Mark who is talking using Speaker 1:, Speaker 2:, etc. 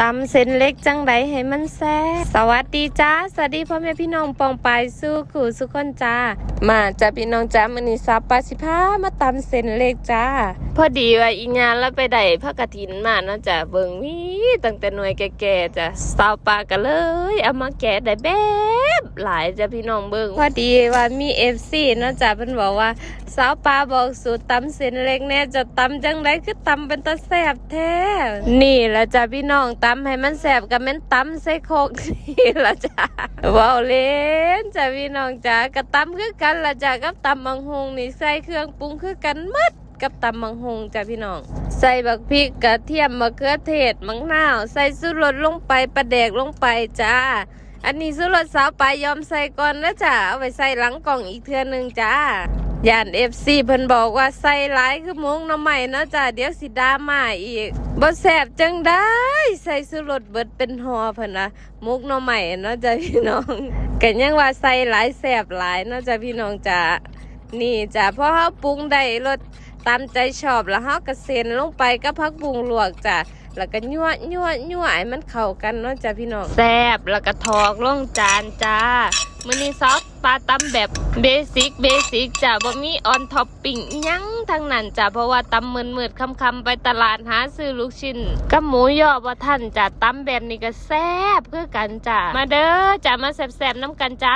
Speaker 1: ตำเส้นเล็กจังไดให้มันแซ่บสวัสดีจ้า สวัสดีพ่อแม่พี่น้องปองปายสู้ขู่สุคนจ้า มาจ้าพี่น้องจ้ามันนี่ซับปลาสิพามาตำเส้นเล็กจ้า พอดีว่าอีงานแล้วไปได้พระกฐินมาเนาะจ้าเบิ่งมีตั้งแต่หน่วยแก่ๆจ้าสาวปลากันเลย เอามาแกะได้แบ บหลายจ้ะพี่น้องเบิ่งพอดีว่ามี FC เนาะจ้ะเพิ่นบอกว่า สาวปลาบอกสูตรตำเส้นเล็กแน่จะตำจังไดคือตำเป็นตาแสบแท้ นี่แหละจ้ะพี่น้องตำให้มันแสบกับแม่นตำใส่โคกนี่ละจ้ะเว้าเล่นจ้ะพี่น้องจ้ะกับตำคือกันละจ้ะกับตำบังฮงนี่ใส่เครื่องปรุงคือกันหมดกับตำบังฮงจ้ะพี่น้องใส่บักพริกกระเทียมมะเขือเทศมะนาว ใส่สุรสลงไปปลาแดกลงไปจ้า อันนี้สุรสสาวไปยอมใส่ก่อนนะจ้ะเอาไว้ใส่หลังกล่องอีกเทื่อหนึงจ้าย่านเอฟซีเพิ่นบอกว่าใส่หลายคือมุงน้ำใหม่นะจ้ะเดี๋ยวสิดามาอีกบ่แสบจังได้ใส่สุรสเบิดเป็นหอเพิ่นนะมุกน้ำใหม่นะจ้ะพี่น้องก็ยังว่าใส่หลายแสบหลายนะจ้ะพี่น้องจ้ะนี่จ้ะเพอเฮาปรุงได้รสตามใจชอบแล้วเฮาก็เซ็นลงไปกับผักบุ้งลวกจ้ะ แล้วก็ยั่วยั่วยั่วให้มันเข้ากันเนาะจ้ะพี่น้องแซ่บแล้วก็ทอกลงจานจ้ามื้อนี้ซอสปลาตำแบบเบสิกเบสิกจ้ะบ่มีออนท็อปปิ้งยังทั้งนั้นจ้ะเพราะว่าตำมืดมืดๆค่ำๆไปตลาดหาซื้อลูกชิ้นกับหมูยอบ่ทันจ้ะตำแบบนี้ก็แซ่บคือกันจ้ะมาเด้อจ้ะมาแซ่บๆน้ำกันจ้ะ